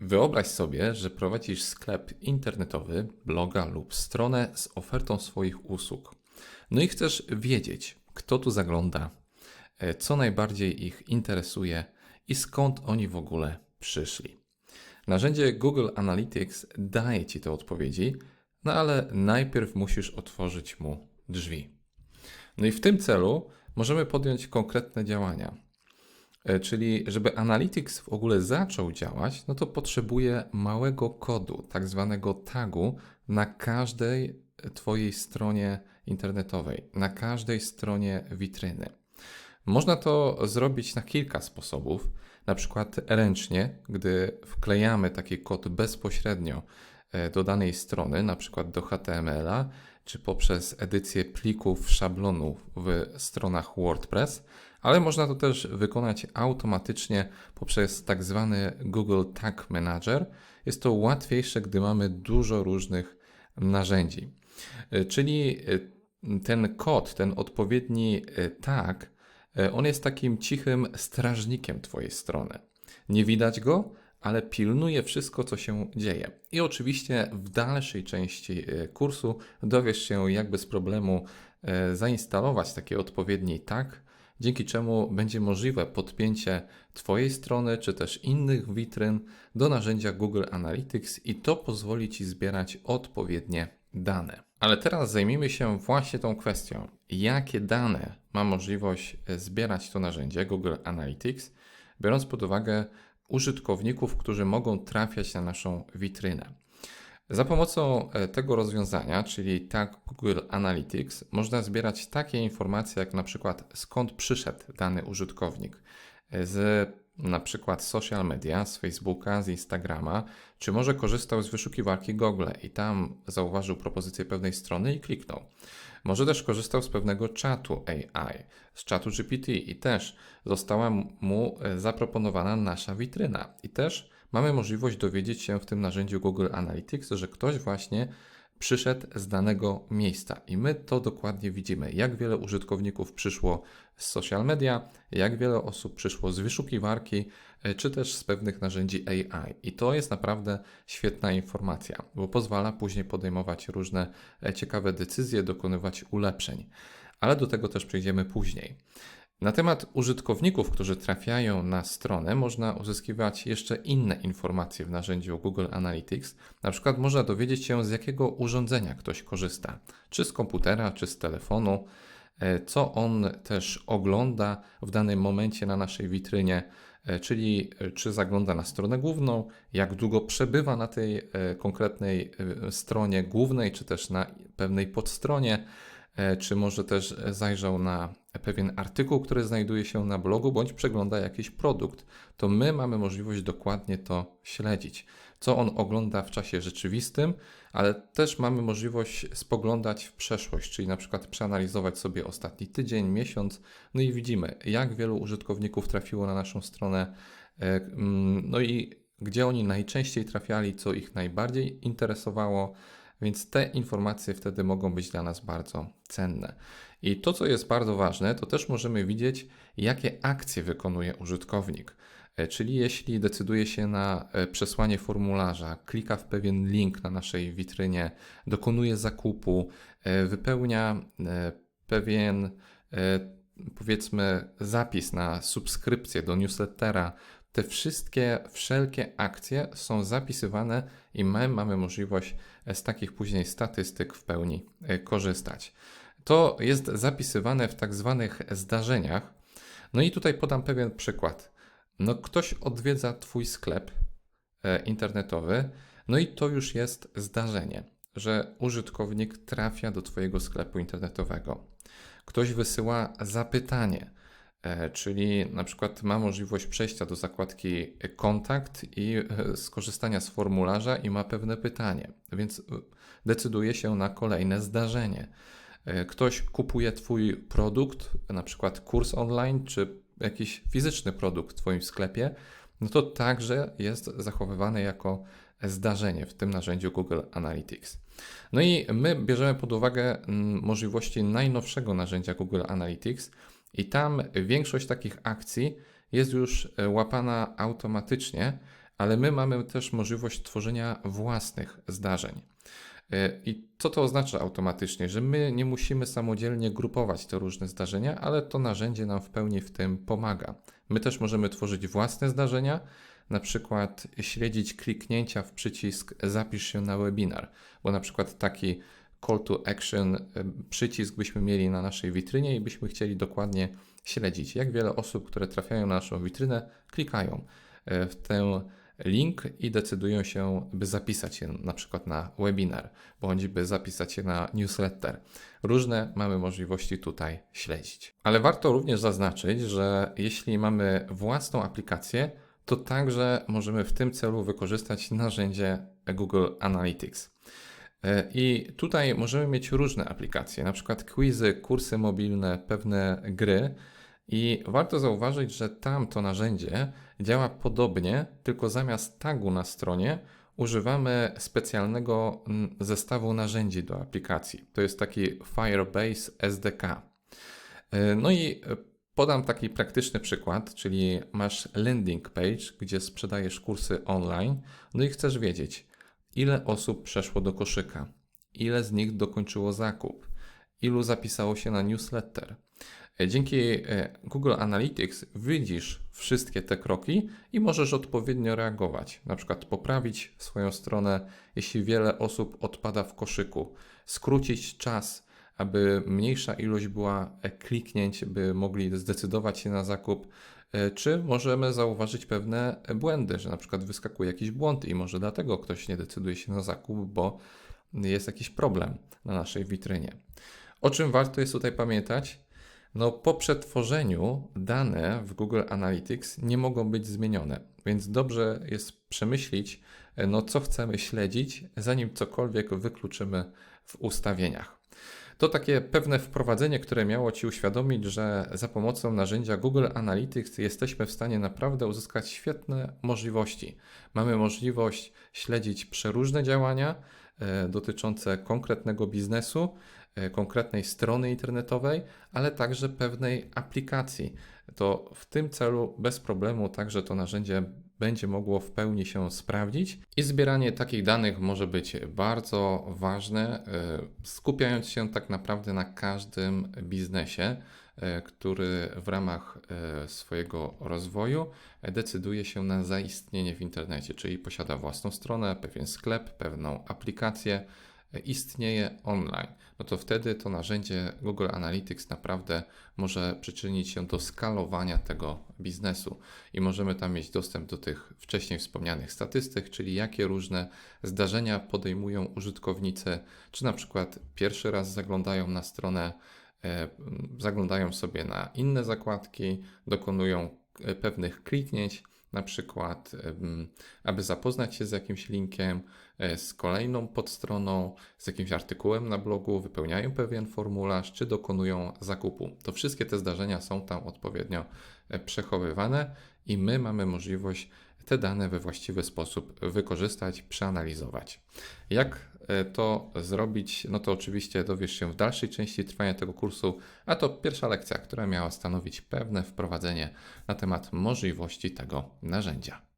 Wyobraź sobie, że prowadzisz sklep internetowy, bloga lub stronę z ofertą swoich usług. No i chcesz wiedzieć, kto tu zagląda, e, co najbardziej ich interesuje i skąd oni w ogóle przyszli. Narzędzie Google Analytics daje Ci te odpowiedzi, no ale najpierw musisz otworzyć mu drzwi. No i w tym celu możemy podjąć konkretne działania. E, czyli, żeby Analytics w ogóle zaczął działać, no to potrzebuje małego kodu, tak zwanego tagu na każdej Twojej stronie internetowej, na każdej stronie witryny. Można to zrobić na kilka sposobów, na przykład ręcznie, gdy wklejamy taki kod bezpośrednio e, do danej strony, na przykład do HTML-a, czy poprzez edycję plików szablonów w stronach WordPress, ale można to też wykonać automatycznie poprzez tak zwany Google Tag Manager. Jest to łatwiejsze, gdy mamy dużo różnych narzędzi. E, czyli e, ten kod, ten odpowiedni e, tag, on jest takim cichym strażnikiem Twojej strony. Nie widać go, ale pilnuje wszystko, co się dzieje. I oczywiście w dalszej części kursu dowiesz się, jak bez problemu zainstalować taki odpowiedni tag, dzięki czemu będzie możliwe podpięcie Twojej strony czy też innych witryn do narzędzia Google Analytics i to pozwoli Ci zbierać odpowiednie dane. Ale teraz zajmijmy się właśnie tą kwestią. Jakie dane ma możliwość zbierać to narzędzie Google Analytics, biorąc pod uwagę użytkowników, którzy mogą trafiać na naszą witrynę. Za pomocą e, tego rozwiązania, czyli Tag Google Analytics, można zbierać takie informacje jak na przykład skąd przyszedł dany użytkownik e, z na przykład social media, z Facebooka, z Instagrama, czy może korzystał z wyszukiwarki Google i tam zauważył propozycję pewnej strony i kliknął. Może też korzystał z pewnego czatu AI, z czatu GPT i też została mu e, zaproponowana nasza witryna i też mamy możliwość dowiedzieć się w tym narzędziu Google Analytics, że ktoś właśnie przyszedł z danego miejsca. I my to dokładnie widzimy, jak wiele użytkowników przyszło z social media, jak wiele osób przyszło z wyszukiwarki, e, czy też z pewnych narzędzi AI. I to jest naprawdę świetna informacja, bo pozwala później podejmować różne e, ciekawe decyzje, dokonywać ulepszeń. Ale do tego też przejdziemy później. Na temat użytkowników, którzy trafiają na stronę, można uzyskiwać jeszcze inne informacje w narzędziu Google Analytics. Na przykład można dowiedzieć się, z jakiego urządzenia ktoś korzysta, czy z komputera, czy z telefonu, e, co on też ogląda w danym momencie na naszej witrynie, e, czyli e, czy zagląda na stronę główną, jak długo przebywa na tej konkretnej stronie głównej, czy też na pewnej podstronie czy może też zajrzał na pewien artykuł, który znajduje się na blogu, bądź przegląda jakiś produkt, to my mamy możliwość dokładnie to śledzić. Co on ogląda w czasie rzeczywistym, ale też mamy możliwość spoglądać w przeszłość, czyli na przykład przeanalizować sobie ostatni tydzień, miesiąc, no i widzimy, jak wielu użytkowników trafiło na naszą stronę, e, no i gdzie oni najczęściej trafiali, co ich najbardziej interesowało więc te informacje wtedy mogą być dla nas bardzo cenne. I to, co jest bardzo ważne, to też możemy widzieć, jakie akcje wykonuje użytkownik. E, czyli jeśli decyduje się na e, przesłanie formularza, klika w pewien link na naszej witrynie, dokonuje zakupu, e, wypełnia pewien powiedzmy zapis na subskrypcję do newslettera, te wszystkie, wszelkie akcje są zapisywane i my mamy możliwość z takich później statystyk w pełni e, korzystać. To jest zapisywane w tak zwanych zdarzeniach. No i tutaj podam pewien przykład. No ktoś odwiedza Twój sklep e, internetowy, no i to już jest zdarzenie, że użytkownik trafia do Twojego sklepu internetowego. Ktoś wysyła zapytanie, E, czyli na przykład ma możliwość przejścia do zakładki kontakt i e, skorzystania z formularza i ma pewne pytanie, więc e, decyduje się na kolejne zdarzenie. Ktoś kupuje Twój produkt, na przykład kurs online czy jakiś fizyczny produkt w Twoim sklepie, no to także jest zachowywane jako zdarzenie w tym narzędziu Google Analytics. No i my bierzemy pod uwagę możliwości najnowszego narzędzia Google Analytics, i tam większość takich akcji jest już e, łapana automatycznie, ale my mamy też możliwość tworzenia własnych zdarzeń. E, I co to oznacza automatycznie? Że my nie musimy samodzielnie grupować te różne zdarzenia, ale to narzędzie nam w pełni w tym pomaga. My też możemy tworzyć własne zdarzenia, na przykład śledzić kliknięcia w przycisk zapisz się na webinar, bo na przykład taki call to action e, przycisk byśmy mieli na naszej witrynie i byśmy chcieli dokładnie śledzić, jak wiele osób, które trafiają na naszą witrynę, klikają e, w ten link i decydują się, by zapisać się na przykład na webinar, bądź by zapisać się na newsletter. Różne mamy możliwości tutaj śledzić. Ale warto również zaznaczyć, że jeśli mamy własną aplikację, to także możemy w tym celu wykorzystać narzędzie Google Analytics. E, I tutaj możemy mieć różne aplikacje, na przykład quizy, kursy mobilne, pewne gry. I warto zauważyć, że tam to narzędzie działa podobnie, tylko zamiast tagu na stronie używamy specjalnego mm, zestawu narzędzi do aplikacji. To jest taki Firebase SDK. E, no i podam taki praktyczny przykład, czyli masz landing page, gdzie sprzedajesz kursy online, no i chcesz wiedzieć, ile osób przeszło do koszyka, ile z nich dokończyło zakup, ilu zapisało się na newsletter. E, dzięki e, Google Analytics widzisz wszystkie te kroki i możesz odpowiednio reagować, na przykład poprawić swoją stronę, jeśli wiele osób odpada w koszyku, skrócić czas, aby mniejsza ilość była e, kliknięć, by mogli zdecydować się na zakup, czy możemy zauważyć pewne błędy, że na przykład wyskakuje jakiś błąd i może dlatego ktoś nie decyduje się na zakup, bo jest jakiś problem na naszej witrynie. O czym warto jest tutaj pamiętać? No, po przetworzeniu dane w Google Analytics nie mogą być zmienione, więc dobrze jest przemyśleć, e, no, co chcemy śledzić, zanim cokolwiek wykluczymy w ustawieniach. To takie pewne wprowadzenie, które miało Ci uświadomić, że za pomocą narzędzia Google Analytics jesteśmy w stanie naprawdę uzyskać świetne możliwości. Mamy możliwość śledzić przeróżne działania e, dotyczące konkretnego biznesu, e, konkretnej strony internetowej, ale także pewnej aplikacji. To w tym celu bez problemu także to narzędzie będzie mogło w pełni się sprawdzić i zbieranie takich danych może być bardzo ważne, e, skupiając się tak naprawdę na każdym biznesie, e, który w ramach e, swojego rozwoju decyduje się na zaistnienie w internecie, czyli posiada własną stronę, pewien sklep, pewną aplikację, istnieje online, no to wtedy to narzędzie Google Analytics naprawdę może przyczynić się do skalowania tego biznesu i możemy tam mieć dostęp do tych wcześniej wspomnianych statystyk, czyli jakie różne zdarzenia podejmują użytkownicy, czy na przykład pierwszy raz zaglądają na stronę, e, zaglądają sobie na inne zakładki, dokonują e, pewnych kliknięć na przykład, aby zapoznać się z jakimś linkiem, e, z kolejną podstroną, z jakimś artykułem na blogu, wypełniają pewien formularz, czy dokonują zakupu. To wszystkie te zdarzenia są tam odpowiednio e, przechowywane i my mamy możliwość te dane we właściwy sposób wykorzystać, przeanalizować. Jak to zrobić? No to oczywiście dowiesz się w dalszej części trwania tego kursu, a to pierwsza lekcja, która miała stanowić pewne wprowadzenie na temat możliwości tego narzędzia.